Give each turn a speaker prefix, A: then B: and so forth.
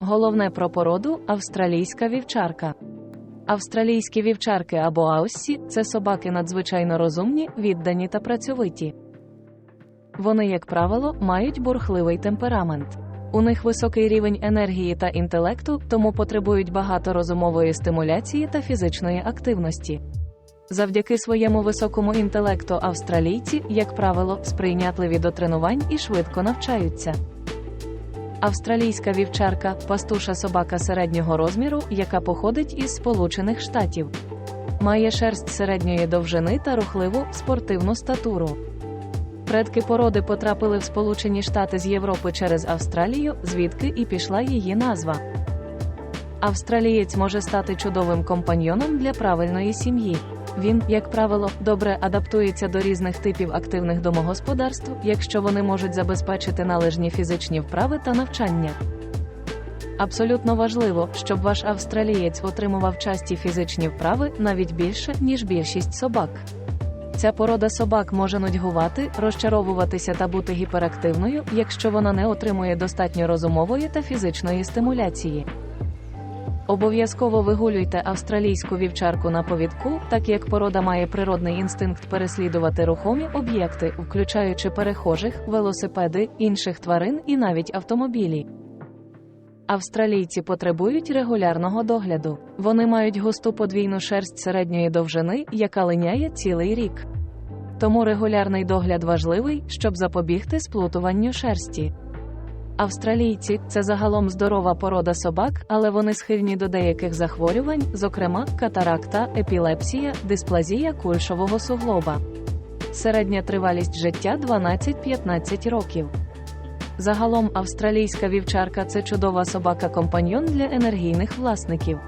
A: Головне про породу австралійська вівчарка. Австралійські вівчарки або ауссі це собаки надзвичайно розумні, віддані та працьовиті. Вони, як правило, мають бурхливий темперамент. У них високий рівень енергії та інтелекту, тому потребують багато розумової стимуляції та фізичної активності. Завдяки своєму високому інтелекту австралійці, як правило, сприйнятливі до тренувань і швидко навчаються. Австралійська вівчарка пастуша собака середнього розміру, яка походить із Сполучених Штатів. Має шерсть середньої довжини та рухливу спортивну статуру. Предки породи потрапили в Сполучені Штати з Європи через Австралію, звідки і пішла її назва. Австралієць може стати чудовим компаньйоном для правильної сім'ї. Він, як правило, добре адаптується до різних типів активних домогосподарств, якщо вони можуть забезпечити належні фізичні вправи та навчання. Абсолютно важливо, щоб ваш австралієць отримував часті фізичні вправи навіть більше, ніж більшість собак. Ця порода собак може нудьгувати, розчаровуватися та бути гіперактивною, якщо вона не отримує достатньо розумової та фізичної стимуляції. Обов'язково вигулюйте австралійську вівчарку на повідку, так як порода має природний інстинкт переслідувати рухомі об'єкти, включаючи перехожих, велосипеди, інших тварин і навіть автомобілі. Австралійці потребують регулярного догляду. Вони мають густу подвійну шерсть середньої довжини, яка линяє цілий рік. Тому регулярний догляд важливий, щоб запобігти сплутуванню шерсті. Австралійці це загалом здорова порода собак, але вони схильні до деяких захворювань, зокрема катаракта, епілепсія, дисплазія кульшового суглоба. Середня тривалість життя 12-15 років. Загалом австралійська вівчарка це чудова собака-компаньйон для енергійних власників.